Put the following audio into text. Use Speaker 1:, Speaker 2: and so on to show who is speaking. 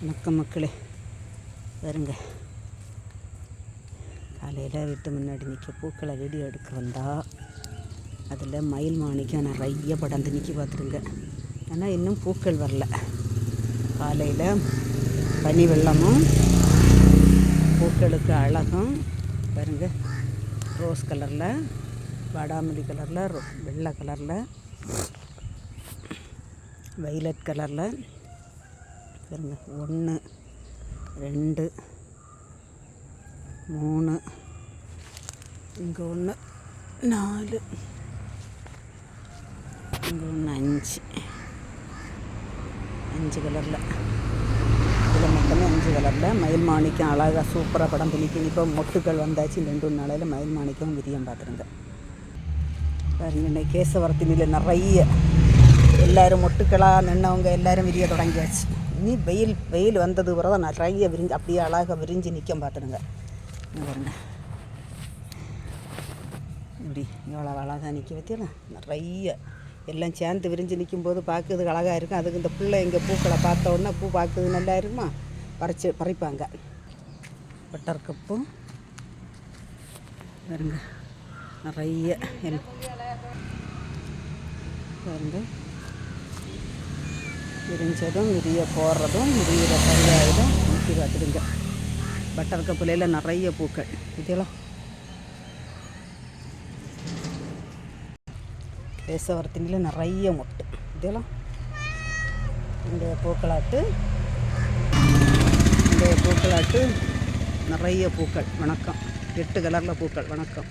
Speaker 1: வணக்கம் மக்களே. வருங்க. காலையில் வீட்டு முன்னாடி நிற்க பூக்களை வீடியோ எடுக்க வந்தால் அதில் மயில் மாணிக்கம் நிறைய படந்து நிற்கி பார்த்துருங்க ஆனால் இன்னும் பூக்கள் வரல. காலையில் பனி வெள்ளமும் பூக்களுக்கு அழகும். பாருங்க. ரோஸ் கலரில் வாடாமல்லி கலரில் வெள்ளை கலரில் வைலட் கலரில் பாருங்க. ஒன்று ரெண்டு மூணு இங்கே ஒன்று நாலு இங்கே ஒன்று அஞ்சு. அஞ்சு கலரில். இதில் மொத்தமே அஞ்சு கலரில். மயில் மாணிக்கம் அழகாக சூப்பராக படம் பிடிக்கும். இப்போ மொட்டுக்கள் வந்தாச்சு ரெண்டு மூணு நாளையில் மயில் மாணிக்கம் விரியம் பார்த்துருங்க பாருங்க இன்னைக்கு கேசவரத்தினில் நிறைய. எல்லோரும் மொட்டுக்களாக நின்னவங்க எல்லோரும் விரிய தொடங்கியாச்சு. நீ வெயில் வெயில் வந்தது பிறகு தான் நிறைய விரிஞ்சு அப்படியே அழகாக விரிஞ்சு நிற்கும் பார்த்துடுங்க பாருங்க. இப்படி எவ்வளோ அழகாக நிற்க பற்றியலாம் நிறைய எல்லாம் சேர்ந்து விரிஞ்சு நிற்கும்போது பார்க்குறதுக்கு அழகாக இருக்கும். அதுக்கு இந்த பிள்ளை எங்கள் பூக்களை பார்த்த உடனே பூ பார்க்குறது நல்லா இருக்குமா? பறிச்சு பறிப்பாங்க. பட்டர் கப்பும் பாருங்க. நிறைய எல் பாருங்க. விரிஞ்சதும் விரிய போடுறதும் விரியிற சரியாயிடும் ஊற்றி பார்த்துடுங்க பட்டர் கப்புலையில் நிறைய பூக்கள். இதெல்லாம் பேசவரத்தினில் நிறைய மொட்டு. இதெல்லாம் இந்த பூக்களாட்டு இந்த பூக்களாட்டு நிறைய பூக்கள். வணக்கம். எட்டு கலரில் பூக்கள். வணக்கம்.